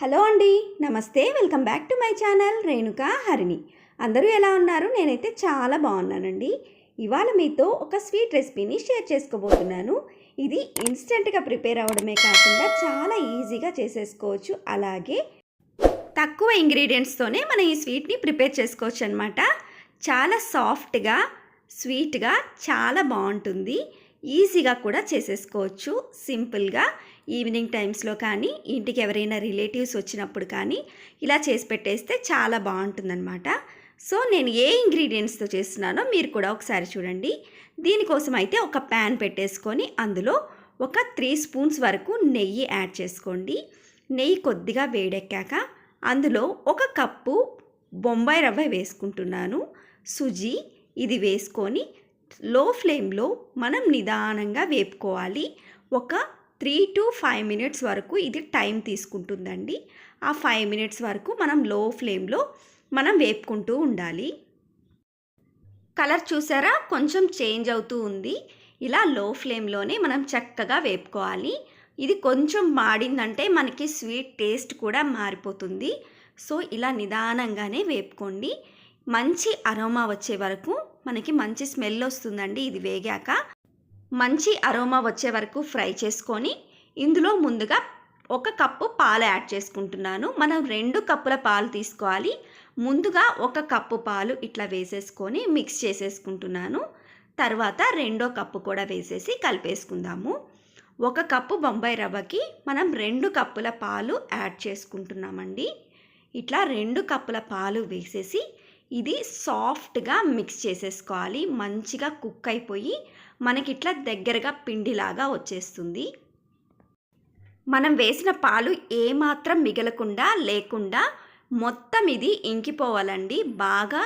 Hello అండి నమస్తే welcome back to my channel Renuka Harini. అందరూ ఎలా ఉన్నారు? నేనైతే చాలా బాగున్నానండి. ఇవాళ మీతో ఒక స్వీట్ రెసిపీని షేర్ చేసుకోబోతున్నాను. ఇది ఇన్స్టెంట్గా ప్రిపేర్ అవ్వడమే కాకుండా చాలా ఈజీగా చేసేసుకోవచ్చు. అలాగే తక్కువ ఇంగ్రీడియంట్స్తోనే మనం ఈ స్వీట్ని ప్రిపేర్ చేసుకోవచ్చు అనమాట చాలా సాఫ్ట్గా స్వీట్గా చాలా బాగుంటుంది. ఈజీగా కూడా చేసేసుకోవచ్చు. సింపుల్గా ఈవినింగ్ టైమ్స్లో కానీ ఇంటికి ఎవరైనా రిలేటివ్స్ వచ్చినప్పుడు కానీ ఇలా చేసి పెట్టేస్తే చాలా బాగుంటుందన్నమాట. సో నేను ఏ ఇంగ్రీడియంట్స్తో చేస్తున్నానో మీరు కూడా ఒకసారి చూడండి. దీనికోసం అయితే ఒక ప్యాన్ పెట్టేసుకొని అందులో ఒక త్రీ స్పూన్స్ వరకు నెయ్యి యాడ్ చేసుకోండి. నెయ్యి కొద్దిగా వేడెక్కాక అందులో ఒక కప్పు బొంబాయి రవ్వ వేసుకుంటున్నాను. సుజీ ఇది వేసుకొని లో ఫ్లేమ్లో మనం నిదానంగా వేపుకోవాలి. ఒక త్రీ టు ఫైవ్ మినిట్స్ వరకు ఇది టైం తీసుకుంటుందండి. ఆ ఫైవ్ మినిట్స్ వరకు మనం లో ఫ్లేమ్లో మనం వేపుకుంటూ ఉండాలి. కలర్ చూసారా? కొంచెం చేంజ్ అవుతూ ఉంది. ఇలా లో ఫ్లేమ్లోనే మనం చక్కగా వేపుకోవాలి. ఇది కొంచెం మాడిందంటే మనకి స్వీట్ టేస్ట్ కూడా మారిపోతుంది. సో ఇలా నిదానంగానే వేపుకోండి. మంచి అరోమా వచ్చే వరకు మనకి మంచి స్మెల్ వస్తుందండి ఇది వేగాక. మంచి అరోమా వచ్చే వరకు ఫ్రై చేసుకొని ఇందులో ముందుగా ఒక కప్పు పాలు యాడ్ చేసుకుంటున్నాను. మనం రెండు కప్పుల పాలు తీసుకోవాలి. ముందుగా ఒక కప్పు పాలు ఇట్లా వేసేసుకొని మిక్స్ చేసేసుకుంటున్నాను. తర్వాత రెండో కప్పు కూడా వేసేసి కలిపేసుకుందాము. ఒక కప్పు బొంబాయి రవ్వకి మనం రెండు కప్పుల పాలు యాడ్ చేసుకుంటున్నామండి. ఇట్లా రెండు కప్పుల పాలు వేసేసి ఇది సాఫ్ట్గా మిక్స్ చేసేసుకోవాలి. మంచిగా కుక్ అయిపోయి మనకి ఇట్లా దగ్గరగా పిండిలాగా వచ్చేస్తుంది. మనం వేసిన పాలు ఏమాత్రం మిగలకుండా లేకుండా మొత్తం ఇది ఇంకిపోవాలండి. బాగా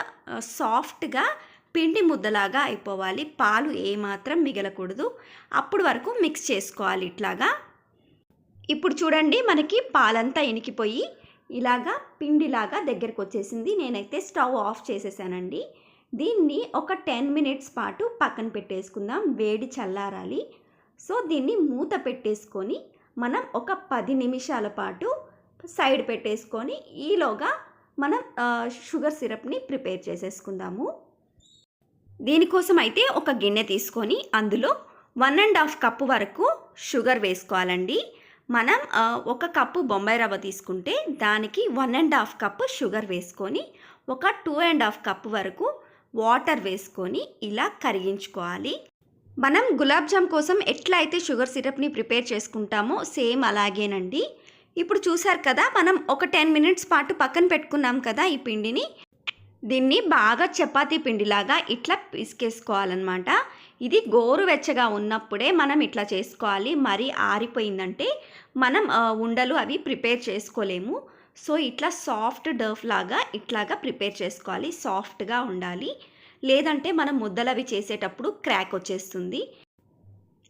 సాఫ్ట్గా పిండి ముద్దలాగా అయిపోవాలి. పాలు ఏమాత్రం మిగలకూడదు. అప్పుడు వరకు మిక్స్ చేసుకోవాలి ఇట్లాగా. ఇప్పుడు చూడండి మనకి పాలంతా ఇనికిపోయి ఇలాగా పిండిలాగా దగ్గరకు వచ్చేసింది నేనైతే స్టవ్ ఆఫ్ చేసేసానండి. దీన్ని ఒక టెన్ మినిట్స్ పాటు పక్కన పెట్టేసుకుందాం వేడి చల్లారాలి. సో దీన్ని మూత పెట్టేసుకొని మనం ఒక పది నిమిషాల పాటు సైడ్ పెట్టేసుకొని ఈలోగా మనం షుగర్ సిరప్ని ప్రిపేర్ చేసేసుకుందాము. దీనికోసం అయితే ఒక గిన్నె తీసుకొని అందులో వన్ అండ్ హాఫ్ కప్పు వరకు షుగర్ వేసుకోవాలండి. మనం ఒక కప్పు బొంబాయి రవ్వ తీసుకుంటే దానికి one and half cup sugar వేసుకొని ఒక టూ అండ్ హాఫ్ కప్పు వరకు వాటర్ వేసుకొని ఇలా కరిగించుకోవాలి. మనం గులాబ్ జామ్ కోసం ఎట్లా అయితే షుగర్ సిరప్ని ప్రిపేర్ చేసుకుంటామో సేమ్ అలాగేనండి. ఇప్పుడు చూసారు కదా మనం ఒక టెన్ మినిట్స్ పాటు పక్కన పెట్టుకున్నాం కదా ఈ పిండిని. దీన్ని బాగా చపాతీ పిండిలాగా ఇట్లా పిసికేసుకోవాలన్నమాట. ఇది గోరువెచ్చగా ఉన్నప్పుడే మనం ఇట్లా చేసుకోవాలి. మరీ ఆరిపోయిందంటే మనం ఉండలు అవి ప్రిపేర్ చేసుకోలేము. సో ఇట్లా సాఫ్ట్ డర్ఫ్ లాగా ఇట్లాగా ప్రిపేర్ చేసుకోవాలి. సాఫ్ట్గా ఉండాలి. లేదంటే మనం ముద్దలు అవి చేసేటప్పుడు క్రాక్ వచ్చేస్తుంది.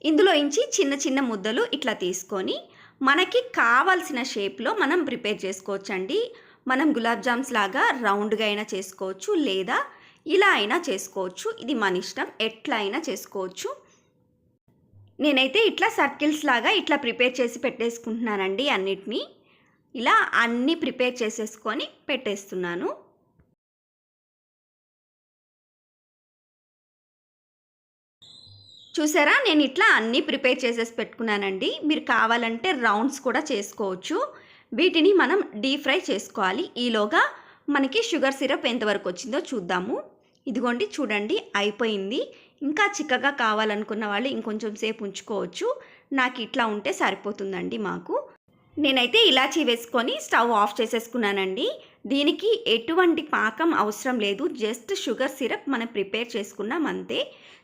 ఇందులో ఇంచి చిన్న చిన్న ముద్దలు ఇట్లా తీసుకొని మనకి కావాల్సిన షేప్లో మనం ప్రిపేర్ చేసుకోవచ్చండి. మనం గులాబ్ జామ్స్ లాగా రౌండ్గా అయినా చేసుకోవచ్చు లేదా ఇలా అయినా చేసుకోవచ్చు. ఇది మన ఇష్టం. ఎట్లా అయినా చేసుకోవచ్చు. నేనైతే ఇట్లా సర్కిల్స్ లాగా ఇట్లా ప్రిపేర్ చేసి పెట్టేసుకుంటున్నానండి అన్నిటినీ. ఇలా అన్నీ ప్రిపేర్ చేసేసుకొని పెట్టేస్తున్నాను. చూసారా? నేను ఇట్లా అన్నీ ప్రిపేర్ చేసేసి పెట్టుకున్నానండి. మీరు కావాలంటే రౌండ్స్ కూడా చేసుకోవచ్చు. వీటిని మనం డీప్ ఫ్రై చేసుకోవాలి. ఈలోగా మనకి షుగర్ సిరప్ ఎంతవరకు వచ్చిందో చూద్దాము. ఇదిగోండి చూడండి అయిపోయింది. ఇంకా చిక్కగా కావాలనుకున్న వాళ్ళు ఇంకొంచెం సేపు ఉంచుకోవచ్చు. నాకు ఇట్లా ఉంటే సరిపోతుందండి మాకు. నేనైతే ఇలాచీ వేసుకొని స్టవ్ ఆఫ్ చేసేసుకున్నానండి. దీనికి ఎటువంటి పాకం అవసరం లేదు. జస్ట్ షుగర్ సిరప్ మనం ప్రిపేర్ చేసుకున్నాం అంతే.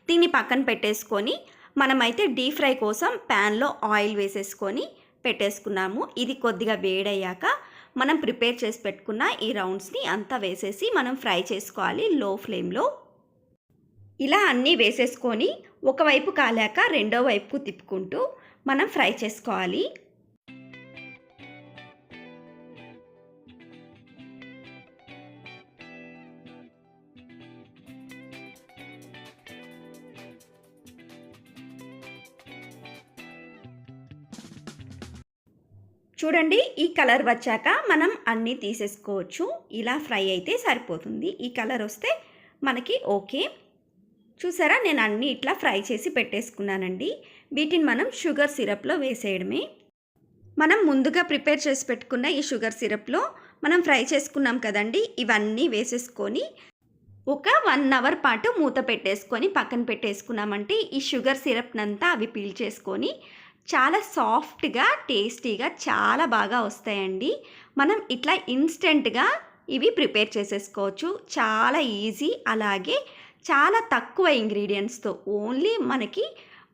దీన్ని పక్కన పెట్టేసుకొని మనమైతే డీప్ ఫ్రై కోసం ప్యాన్లో ఆయిల్ వేసేసుకొని పెట్టేసుకున్నాము. ఇది కొద్దిగా వేడయ్యాక మనం ప్రిపేర్ చేసి పెట్టుకున్న ఈ రౌండ్స్ని అంతా వేసేసి మనం ఫ్రై చేసుకోవాలి లో ఫ్లేమ్లో ఇలా అన్నీ వేసేసుకొని ఒకవైపు కాలాక రెండో వైపుకు తిప్పుకుంటూ మనం ఫ్రై చేసుకోవాలి. చూడండి ఈ కలర్ వచ్చాక మనం అన్నీ తీసేసుకోవచ్చు. ఇలా ఫ్రై అయితే సరిపోతుంది. ఈ కలర్ వస్తే మనకి ఓకే. చూసారా? నేను అన్నీ ఇట్లా ఫ్రై చేసి పెట్టేసుకున్నానండి. వీటిని మనం షుగర్ సిరప్లో వేసేయడమే. మనం ముందుగా ప్రిపేర్ చేసి పెట్టుకున్న ఈ షుగర్ సిరప్లో మనం ఫ్రై చేసుకున్నాం కదండి ఇవన్నీ వేసేసుకొని ఒక వన్ అవర్ పాటు మూత పెట్టేసుకొని పక్కన పెట్టేసుకున్నామంటే ఈ షుగర్ సిరప్నంతా అవి పీల్చేసుకొని చాలా సాఫ్ట్గా టేస్టీగా చాలా బాగా వస్తాయండి. మనం ఇట్లా ఇన్స్టెంట్గా ఇవి ప్రిపేర్ చేసేసుకోవచ్చు. చాలా ఈజీ అలాగే చాలా తక్కువ ఇంగ్రీడియంట్స్తో. ఓన్లీ మనకి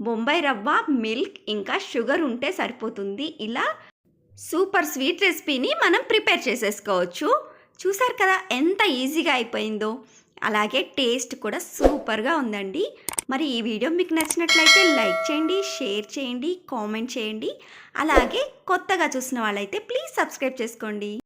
బొంబాయి రవ్వ మిల్క్ ఇంకా షుగర్ ఉంటే సరిపోతుంది. ఇలా సూపర్ స్వీట్ రెసిపీని మనం ప్రిపేర్ చేసేసుకోవచ్చు. చూసారు కదా ఎంత ఈజీగా అయిపోయిందో. అలాగే టేస్ట్ కూడా సూపర్గా ఉందండి. మరి ఈ వీడియో మీకు నచ్చినట్లయితే లైక్ చేయండి షేర్ చేయండి కామెంట్ చేయండి. అలాగే కొత్తగా చూసిన వాళ్ళైతే ప్లీజ్ సబ్స్క్రైబ్ చేసుకోండి.